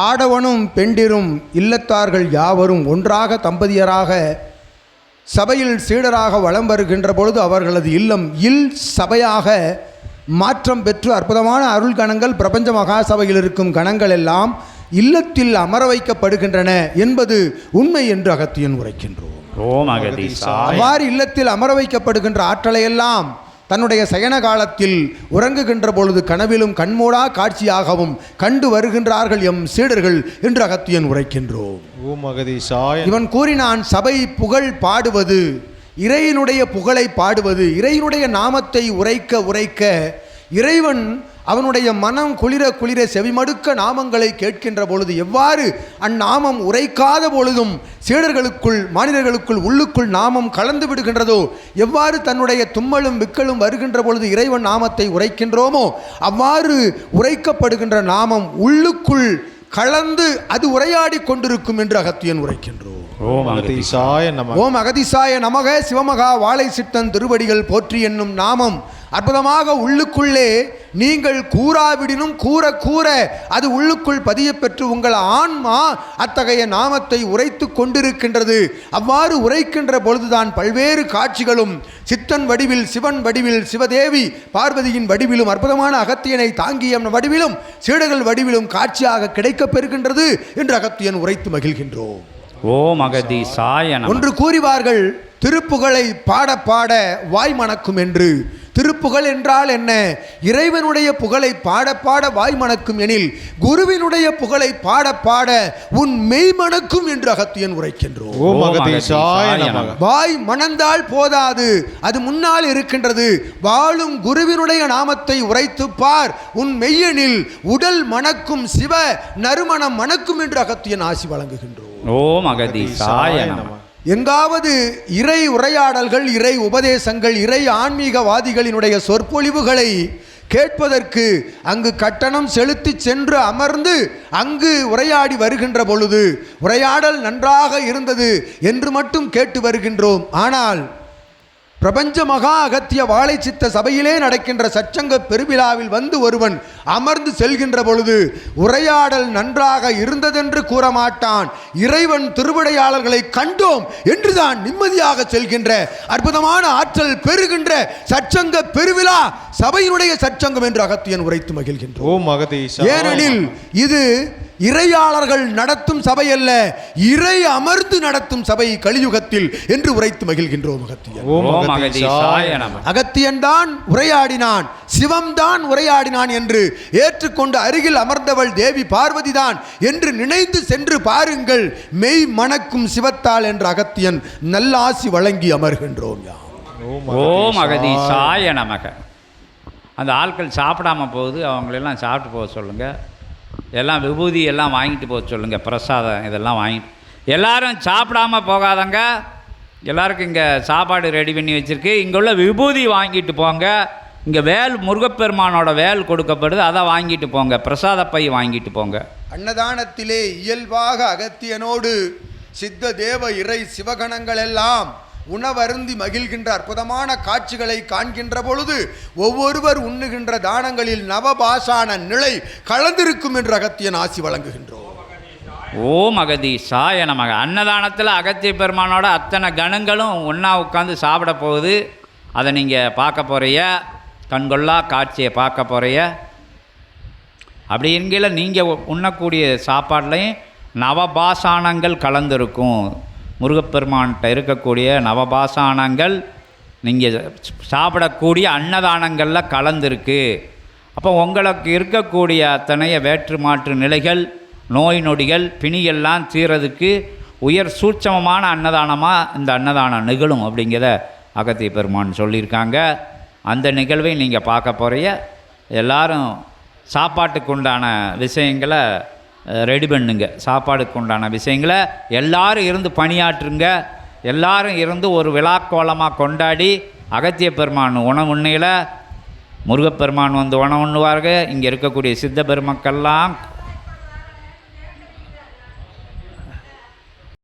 ஆடவனும் பெண்டிரும் இல்லத்தார்கள் யாவரும் ஒன்றாக தம்பதியராக சபையில் சீடராக வலம் வருகின்ற பொழுது அவர்களது இல்லம் இல் சபையாக மாற்றம் பெற்று அற்புதமான அருள் கணங்கள் பிரபஞ்ச மகா சபையில் இருக்கும் கணங்கள் எல்லாம் இல்லத்தில் அமர வைக்கப்படுகின்றன என்பது உண்மை என்று அகத்தியன் உரைக்கின்றோம். அவ்வாறு இல்லத்தில் அமர வைக்கப்படுகின்ற ஆற்றலையெல்லாம் தன்னுடைய சயன காலத்தில் உறங்குகின்ற பொழுது கனவிலும் கண்மூடா காட்சியாகவும் கண்டு வருகின்றார்கள் எம் சீடர்கள் என்று அகத்தியன் உரைக்கின்றோம். இவன் கூறினான் சபை புகழ் பாடுவது இறையினுடைய புகழை பாடுவது இறையினுடைய நாமத்தை உரைக்க உரைக்க இறைவன் அவனுடைய மனம் குளிர குளிர செவிமடுக்க நாமங்களை கேட்கின்ற பொழுது எவ்வாறு அந்நாமம் உரைக்காத பொழுதும் சீடர்களுக்குள் மாநிலர்களுக்குள் உள்ளுக்குள் நாமம் கலந்து விடுகின்றதோ எவ்வாறு தன்னுடைய தும்மலும் விக்கலும் வருகின்ற பொழுது இறைவன் நாமத்தை உரைக்கின்றோமோ அவ்வாறு உரைக்கப்படுகின்ற நாமம் உள்ளுக்குள் கலந்து அது உரையாடி கொண்டிருக்கும் என்று அகத்தியன் உரைக்கின்றோம். ஓம் அகதீசாய நம ஓம் அகதிசாய நமக. சிவமகா வாழை சித்தன் திருவடிகள் போற்றி என்னும் நாமம் அற்புதமாக உள்ளுக்குள்ளே நீங்கள் கூறாவிடினும் கூற கூற அது உள்ளுக்குள் பதிய பெற்று உங்கள் ஆன்மா அத்தகைய நாமத்தை உரைத்து கொண்டிருக்கின்றது. அவ்வாறு உரைக்கின்ற பொழுதுதான் பல்வேறு காட்சிகளும் சித்தன் வடிவில் சிவன் வடிவில் சிவதேவி பார்வதியின் வடிவிலும் அற்புதமான அகத்தியனை தாங்கிய வடிவிலும் சீடர்கள் வடிவிலும் காட்சியாக கிடைக்கப் பெறுகின்றது என்று அகத்தியன் உரைத்து மகிழ்கின்றோம். ஓம் அகதீசாய நம. ஒன்று கூறிவார்கள் திருப்புகழை பாட பாட வாய் மணக்கும் என்று. திருப்புகழ் என்றால் என்ன? இறைவனுடைய புகழை பாட பாட வாய் மணக்கும் எனில் குருவினுடைய புகழை பாட பாட உன் மெய் மணக்கும் என்று அகத்தியன் உரைக்கின்றோம். வாய் மணந்தால் போதாது அது முன்னால் இருக்கின்றது. வாழும் குருவினுடைய நாமத்தை உரைத்து பார் உன் மெய்யனில் உடல் மணக்கும் சிவ நறுமணம் மணக்கும் என்று அகத்தியன் ஆசி வழங்குகின்றோம். ஓம் அகதீசாய நம எங்காவது இறை உரையாடல்கள் இறை உபதேசங்கள் இறை ஆன்மீகவாதிகளினுடைய சொற்பொழிவுகளை கேட்பதற்கு அங்கு கட்டணம் செலுத்தி சென்று அமர்ந்து அங்கு உரையாடி வருகின்ற பொழுது உரையாடல் நன்றாக இருந்தது என்று மட்டும் கேட்டு வருகின்றோம். ஆனால் பிரபஞ்ச மகா அகத்திய வாழை சித்த சபையிலே நடக்கின்ற சச்சங்க பெருவிழாவில் வந்து ஒருவன் அமர்ந்து செல்கின்ற பொழுது உரையாடல் நன்றாக இருந்ததென்று கூற மாட்டான். இறைவன் திருவிடையாளர்களை கண்டோம் என்றுதான் நிம்மதியாக செல்கின்ற அற்புதமான ஆற்றல் பெறுகின்ற சச்சங்க பெருவிழா சபையினுடைய சச்சங்கம் என்று அகத்தியன் உரைத்து மகிழ்கின்றோம். ஏனெனில் இது இறையாளர்கள் நடத்தும் சபை அல்ல இறை அமர்ந்து நடத்தும் சபை கலியுகத்தில் என்று உரைத்து மகிழ்கின்றோம் அகத்தியன் அகத்தியன் தான் உரையாடினான் சிவம்தான் உரையாடினான் என்று ஏற்றுக்கொண்டு அருகில் அமர்ந்தவள் தேவி பார்வதிதான் என்று நினைந்து சென்று பாருங்கள் மெய் மணக்கும் சிவத்தால் என்ற அகத்தியன் நல்லாசி வழங்கி அமர்கின்றோம் ஓம் அகதீசாய நமக. அந்த ஆட்கள் சாப்பிடாம போகுது அவங்களெல்லாம் சாப்பிட்டு போக சொல்லுங்கள் எல்லாம் விபூதி எல்லாம் வாங்கிட்டு போக சொல்லுங்கள் பிரசாதம் இதெல்லாம் வாங்கிட்டு. எல்லாரும் சாப்பிடாம போகாதங்க. எல்லாருக்கும் இங்கே சாப்பாடு ரெடி பண்ணி வச்சுருக்கு. இங்கே உள்ள விபூதி வாங்கிட்டு போங்க. இங்கே வேல் முருகப்பெருமானோட வேல் கொடுக்கப்படுது அதை வாங்கிட்டு போங்க. பிரசாத பை வாங்கிட்டு போங்க. அன்னதானத்திலே இயல்பாக அகத்தியனோடு சித்த தேவ இறை சிவகணங்கள் எல்லாம் உணவருந்தி மகிழ்கின்ற அற்புதமான காட்சிகளை காண்கின்ற பொழுது ஒவ்வொருவர் உண்ணுகின்ற தானங்களில் நவபாஷான நிலை கலந்திருக்கும் என்று அகத்தியன் ஆசி வழங்குகின்றோம். ஓம் அகதீசாய நமக. அன்னதானத்தில் அகத்திய பெருமானோட அத்தனை கணங்களும் ஒன்றா உட்காந்து சாப்பிட போகுது. அதை நீங்கள் பார்க்க போகிறைய கண்கொள்ளா காட்சியை பார்க்க போகிறைய அப்படி என்கையில நீங்கள் உண்ணக்கூடிய சாப்பாட்லையும் நவபாசானங்கள் கலந்திருக்கும். முருகப்பெருமான்கிட்ட இருக்கக்கூடிய நவபாசானங்கள் நீங்கள் சாப்பிடக்கூடிய அன்னதானங்களில் கலந்துருக்கு. அப்போ உங்களுக்கு இருக்கக்கூடிய அத்தனைய வேற்று மாற்று நிலைகள் நோய் நொடிகள் பிணியெல்லாம் தீரதுக்கு உயர் சூட்சமமான அன்னதானமாக இந்த அன்னதானம் நிகழும் அப்படிங்கிறத அகத்திய பெருமான் சொல்லியிருக்காங்க. அந்த நிகழ்வை நீங்கள் பார்க்க போகிறைய எல்லாரும் சாப்பாட்டுக்கு உண்டான விஷயங்களை ரெடி பண்ணுங்க. சாப்பாடுக்கு உண்டான விஷயங்களை எல்லாரும் இருந்து பணியாற்றுங்க. எல்லாரும் இருந்து ஒரு விழாக்கோலமாக கொண்டாடி அகத்திய பெருமான் உணவுண்ணையில் முருகப்பெருமான் வந்து உணவுண்ணுவார்கள் இங்கே இருக்கக்கூடிய சித்த பெருமக்கள்லாம்